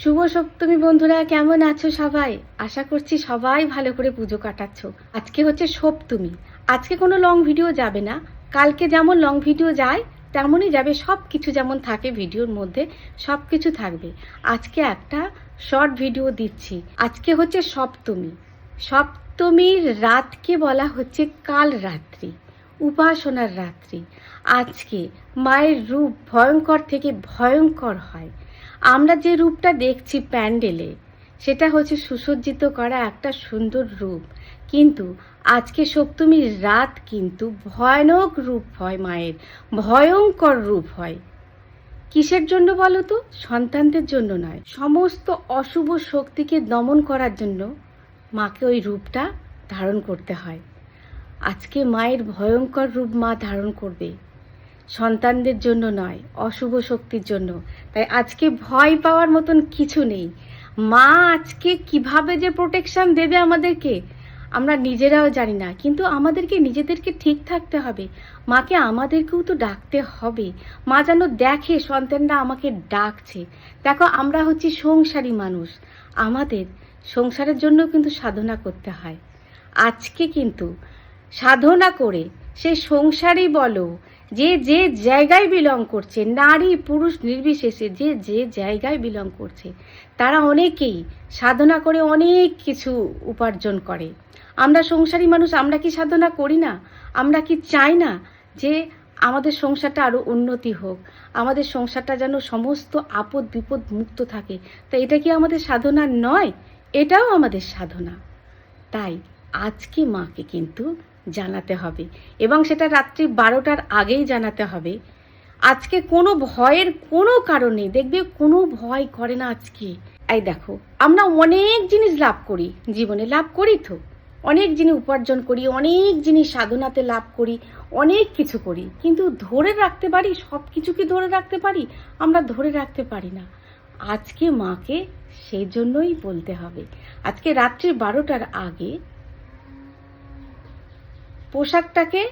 শুভ সপ্তমী বন্ধুরা, কেমন আছো সবাই? আশা করছি সবাই ভালো করে পুজো কাটাচ্ছ। আজকে হচ্ছে সপ্তমী। আজকে কোনো লং ভিডিও যাবে না। কালকে যেমন লং ভিডিও যায়, তেমনই যাবে। সব কিছু যেমন থাকে ভিডিওর মধ্যে সব কিছু থাকবে। আজকে একটা শর্ট ভিডিও দিচ্ছি। আজকে হচ্ছে সপ্তমী। সপ্তমীর রাতকে বলা হচ্ছে কাল রাত্রি, উপাসনার রাত্রি। আজকে মায়ের রূপ ভয়ঙ্কর থেকে ভয়ঙ্কর হয়। আমরা যে রূপটা দেখছি প্যান্ডেলে, সেটা হচ্ছে সুসজ্জিত করা একটা সুন্দর রূপ। কিন্তু আজকে সপ্তমীর রাত কিন্তু ভয়ানক রূপ হয় মায়ের, ভয়ঙ্কর রূপ হয়। কিসের জন্য বলো তো? সন্তানদের জন্য নয়। সমস্ত অশুভ শক্তিকে দমন করার জন্য মাকে ওই রূপটা ধারণ করতে হয়। আজকে মায়ের ভয়ঙ্কর রূপ মা ধারণ করবে। সন্তানদের জন্য নয়, অশুভ শক্তির জন্য। তাই আজকে ভয় পাওয়ার মতন কিছু নেই। মা আজকে কীভাবে যে প্রোটেকশন দেবে আমাদেরকে, আমরা নিজেরাও জানি না। কিন্তু আমাদেরকে, নিজেদেরকে ঠিক থাকতে হবে। মাকে আমাদেরকেও তো ডাকতে হবে। মা যেন দেখে সন্তানরা আমাকে ডাকছে। দেখো, আমরা হচ্ছি সংসারী মানুষ। আমাদের সংসারের জন্য কিন্তু সাধনা করতে হয়। আজকে কিন্তু সাধনা করে সে সংসারই বলো যে যে জায়গায় বিলং করছে, নারী, পুরুষ নির্বিশেষে যে যে জায়গায় বিলং করছে, তারা অনেকেই সাধনা করে অনেক কিছু উপার্জন করে। আমরা সংসারী মানুষ, আমরা কি সাধনা করি না? আমরা কি চাই না যে আমাদের সংসারটা আরও উন্নতি হোক? আমাদের সংসারটা যেন সমস্ত আপদ বিপদ মুক্ত থাকে। তা এটা কি আমাদের সাধনা নয়? এটাও আমাদের সাধনা। তাই আজকে মাকে কিন্তু জানাতে হবে এবং সেটা রাত্রি বারোটার আগেই জানাতে হবে। আজকে কোনো ভয়ের কোনো কারণ দেখবে কোনো ভয় করে না আজকে। এই দেখো, আমরা অনেক জিনিস লাভ করি, জীবনে লাভ করি তো। অনেক জিনিস উপার্জন করি, অনেক জিনিস সাধনাতে লাভ করি, অনেক কিছু করি। কিন্তু ধরে রাখতে পারি, সব কিছু কি ধরে রাখতে পারি, আমরা ধরে রাখতে পারি না। আজকে মাকে সেই জন্যই বলতে হবে। আজকে রাত্রি বারোটার আগে পোশাকটাকে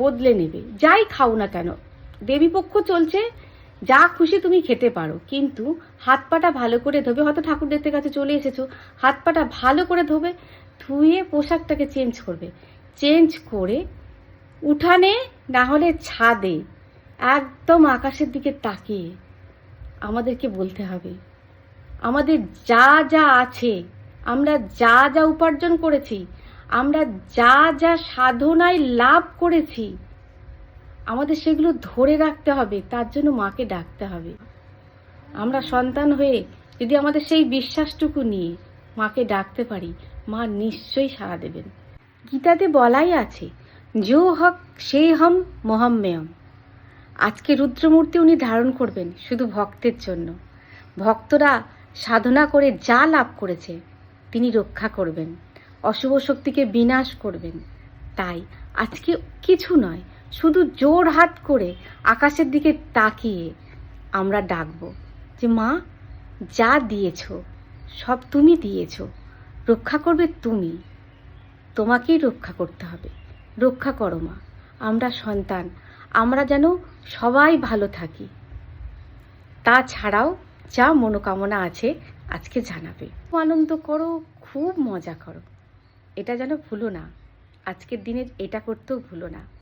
বদলে নেবে। যাই খাও না কেন, দেবীপক্ষ চলছে, যা খুশি তুমি খেতে পারো। কিন্তু হাত পাটা ভালো করে ধোবে, হয়তো ঠাকুর দেখতে কাছে চলে এসেছ, হাত পাটা ভালো করে ধোবে, ধুয়ে পোশাকটাকে চেঞ্জ করবে। চেঞ্জ করে উঠানে, না হলে ছাদে, একদম আকাশের দিকে তাকিয়ে আমাদেরকে বলতে হবে, আমাদের যা যা আছে, আমরা যা যা উপার্জন করেছি আমরা যা যা সাধনায় লাভ করেছি, আমাদের সেগুলো ধরে রাখতে হবে, তার জন্য মাকে ডাকতে হবে। আমরা সন্তান হয়ে যদি আমাদের সেই বিশ্বাসটুকু নিয়ে মাকে ডাকতে পারি, মা নিশ্চয়ই সাড়া দেবেন। গীতাতে বলাই আছে, যো হক সেই হম মোহাম্মেয়ম আজকে রুদ্রমূর্তি উনি ধারণ করবেন শুধু ভক্তের জন্য। ভক্তরা সাধনা করে যা লাভ করেছে, তিনি রক্ষা করবেন। অশুভ শক্তিকে বিনাশ করবেন। তাই আজকে কিছু নয়, শুধু জোর হাত করে আকাশের দিকে তাকিয়ে আমরা ডাকবো যে, মা, যা দিয়েছ, সব তুমি দিয়েছ, রক্ষা করবে তুমি। তোমাকেই রক্ষা করতে হবে। রক্ষা করো, মা। আমরা সন্তান, আমরা যেন সবাই ভালো থাকি। তাছাড়াও যা মনোকামনা আছে আজকে জানাবে। আনন্দ করো, খুব মজা করো। এটা যেন ভুলো না। আজকের দিনের এটা করতেও ভুলো না।